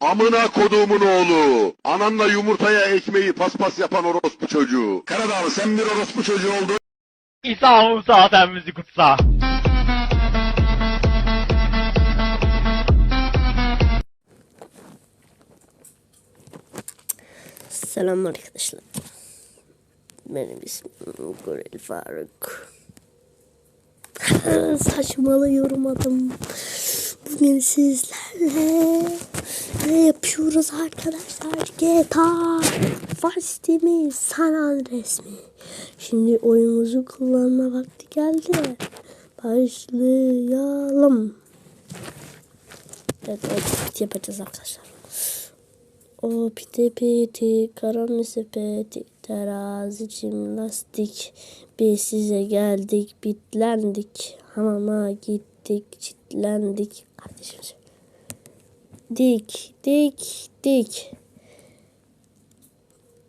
Amına koduğumun oğlu. Ananla yumurtaya ekmeği paspas yapan orospu çocuğu. Karadağlı sen bir orospu çocuğu oldun. İsa Musa sen bizi kutsa. Selam arkadaşlar. Benim ismim Goril Faruk. Saçmalıyorum adım. Bugün sizlerle ne yapıyoruz arkadaşlar? GTA Vice? San Andreas mi? Şimdi oyunumuzu kullanma vakti geldi. Başlayalım. Evet, evet yapacağız arkadaşlar. O piti piti karamı sepeti terazi lastik biz size geldik bitlendik. Hamama gittik çitlendik. Kardeşim dik dik dik.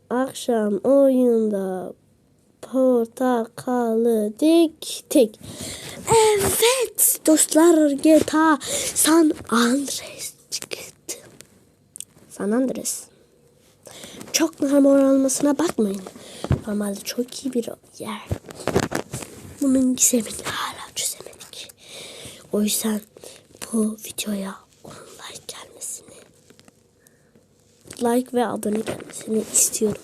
Akşam oyunda portakalı diktik evet dostlar GTA San Andreas çıktı. San Andreas. Çok normal olmasına bakmayın. Normalde çok iyi bir yer. Bunun gizemini hala çözemedik. O yüzden bu videoya 10 like gelmesini like ve abone gelmesini istiyorum.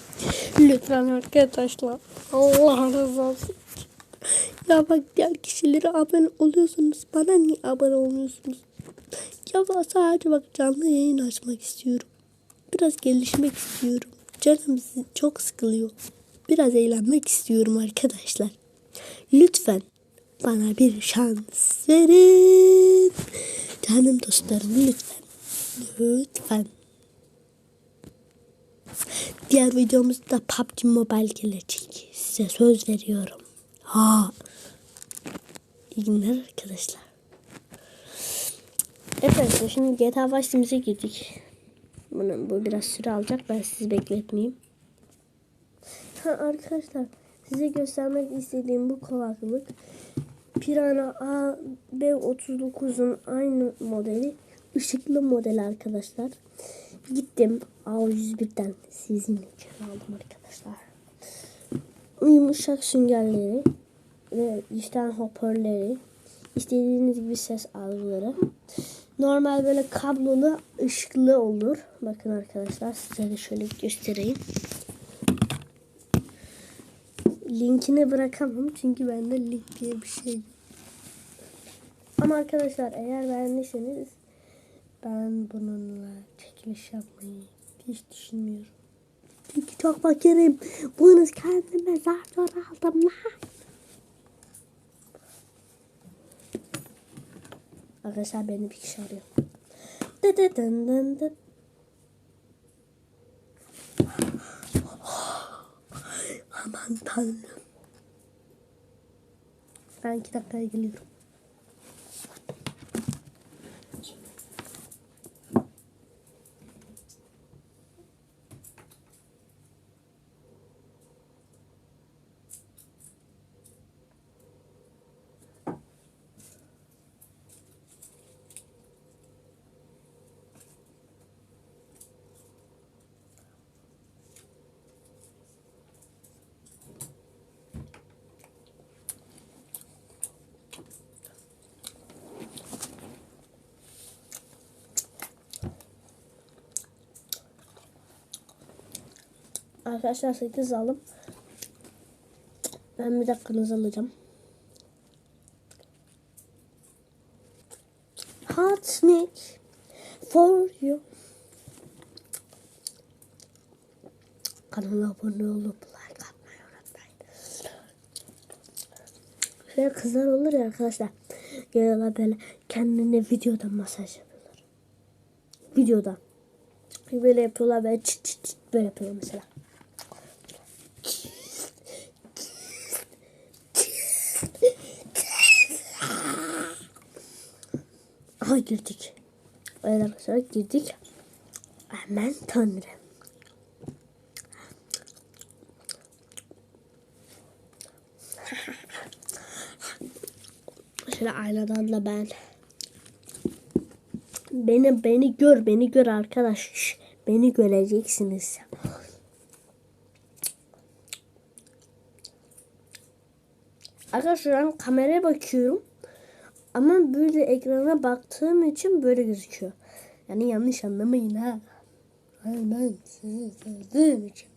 Lütfen arkadaşlar. Allah razı olsun. Ya bak diğer kişilere abone oluyorsunuz. Bana niye abone olmuyorsunuz? Ya sadece bak canlı yayın açmak istiyorum. Biraz gelişmek istiyorum. Canım çok sıkılıyor. Biraz eğlenmek istiyorum arkadaşlar. Lütfen bana bir şans verin. Canım dostlarım lütfen. Lütfen. Diğer videomuzda PUBG Mobile gelecek. Size söz veriyorum. Ha. İyi günler arkadaşlar. Evet şimdi GTA Vice'imize girdik. Bunun, bu biraz süre alacak. Ben sizi bekletmeyeyim. Ha, arkadaşlar size göstermek istediğim bu kulaklık Pirana AB39'un aynı modeli. ışıklı model arkadaşlar. Gittim A101'den sizin için aldım arkadaşlar. Yumuşak süngerleri ve işten hoparlörleri istediğiniz gibi ses algıları normal böyle kablolu ışıklı olur. Bakın arkadaşlar size de şöyle göstereyim. Linkini bırakamam çünkü bende link diye bir şey yok. Ama arkadaşlar eğer beğendiyseniz ben bununla çekiliş yapmayı hiç düşünmüyorum. Çünkü çok fakirim. Bunu kendime zar zor aldım Arkadaşlar beni bir kişi arıyor. Dı dı dın dın dı. Aman tanrım. Ben iki dakikaya geliyorum. Arkadaşlar 8 aldım. Ben bir dakikanızı alacağım. Hot snake for you. Kanala abone olup like atmayı unutmayın. Şöyle kızlar olur ya arkadaşlar. Geliyorlar böyle kendine videoda masaj yapıyorlar. Videoda. Böyle yapıyorlar böyle çıt çıt çıt böyle yapıyorlar mesela. Aha girdik. Evet arkadaşlar girdik. Aman tanrım. Şöyle aynadan da ben. Beni beni gör beni gör arkadaş. Şş, beni göreceksiniz. Arkadaşlar kameraya bakıyorum. Ama böyle ekrana baktığım için böyle gözüküyor. Yani yanlış anlamayın ha. Hayır ben sizi sevdiğim için.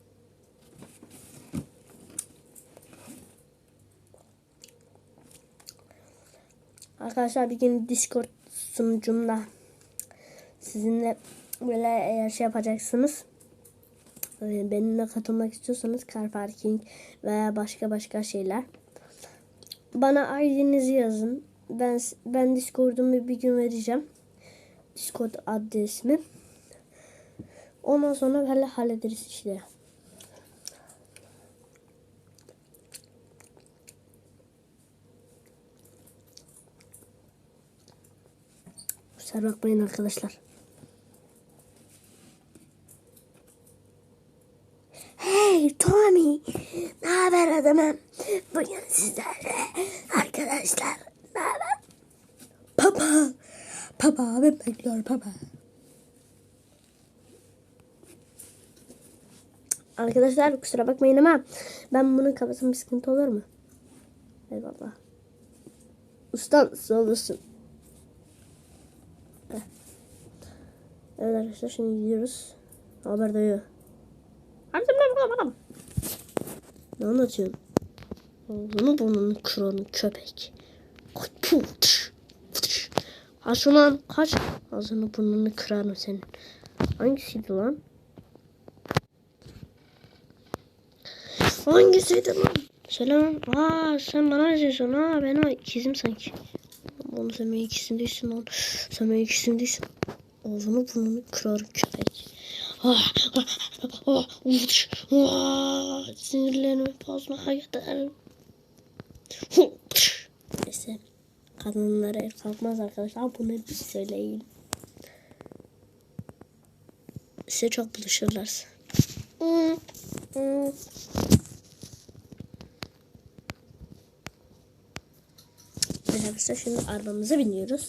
Arkadaşlar bir gün Discord sunucumda sizinle böyle eğer şey yapacaksınız e, benimle katılmak istiyorsanız car parking veya başka başka şeyler bana ID'nizi yazın. Ben ben Discord'umu bir gün vereceğim. Discord adresimi. Ondan sonra böyle hallederiz işte. Kusura bakmayın arkadaşlar. Hey Tommy, ne haber adamım? Bugün sizlerle arkadaşlar papa abim bekliyor papa. Arkadaşlar kusura bakmayın ama ben bunu kapatsam bir sıkıntı olur mu? Eyvallah. Olasın. Heh. Evet arkadaşlar şimdi gidiyoruz. Haber dayı. Ne anlatıyorsun? Ağzını burnunu kıran köpek. Puh, tış, tış. Kaç. Ağzını burnunu kırarım senin. Hangisiydi lan? Hangisiydi lan? Selam. Aa sen bana ne diyorsun ha? Benim ikizim sanki. Oğlum sen benim ikizim değilsin lan. Sen benim ikizim değilsin. Ağzını burnunu kırarım köpek. Ah, ah, ah, uç, ah, sinirlerimi bozmaya gider. Neyse. Kadınlara el kalkmaz arkadaşlar. Bunu bir söyleyin. Size çok buluşurlar. Arkadaşlar şimdi arabamıza biniyoruz.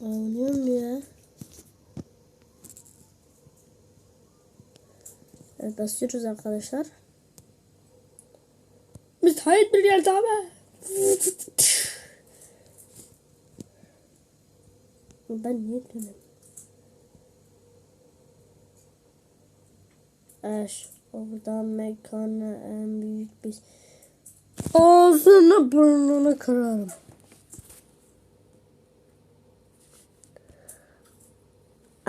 Anlıyorum ya. Evet basıyoruz arkadaşlar. Müsait bir yerde abi. Ben niye dönüyorum? Aş, oradan mekana en büyük biz. Ağzını burnunu kırarım.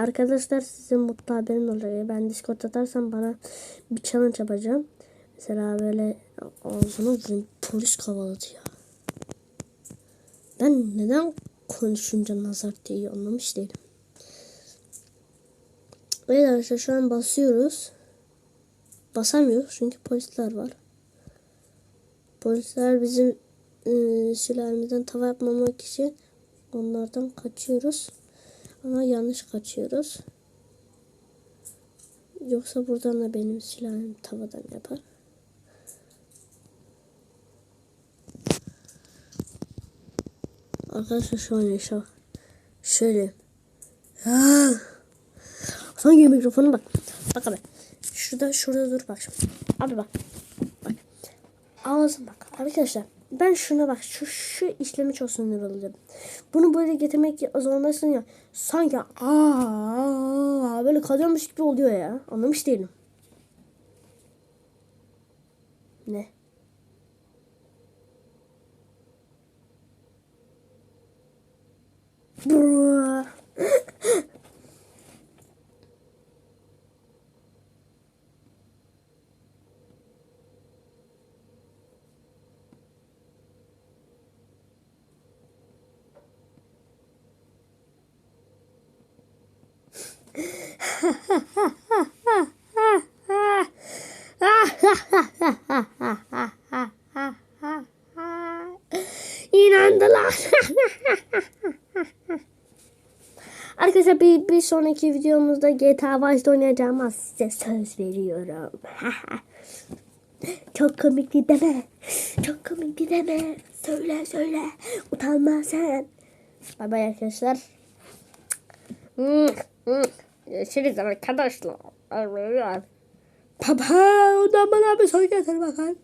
Arkadaşlar sizin mutlu haberin oluyor. Ben Discord atarsam bana bir challenge yapacağım. Mesela böyle ağzını vurayım. Polis kovaladı ya. Ben neden konuşunca nazar diye anlamış değilim. Evet arkadaşlar şu an basıyoruz. Basamıyoruz çünkü polisler var. Polisler bizim e, sülalemizden tava yapmamak için onlardan kaçıyoruz. Ama yanlış kaçıyoruz. Yoksa buradan da benim silahım tavadan yapar. Arkadaşlar şu an yaşa. Şöyle. Ha. Sanki mikrofonu bak. Bak abi. Şurada şurada dur bak şimdi. Abi bak. Bak. Ağzım bak. Arkadaşlar ben şuna bak şu şu işlemi çok sinir oluyorum. Bunu böyle getirmek zorundasın ya. Sanki aa böyle kalıyormuş gibi oluyor ya. Anlamış değilim. Ne? Bro. İnandılar. Arkadaşlar bir bir, sonraki videomuzda GTA Vice'de oynayacağım ama size söz veriyorum. Çok komikti deme. Çok komikti deme. Söyle söyle. Utanma sen. Bay bay arkadaşlar. Görüşürüz arkadaşlar. Baba o da bana bir soru getir bakalım.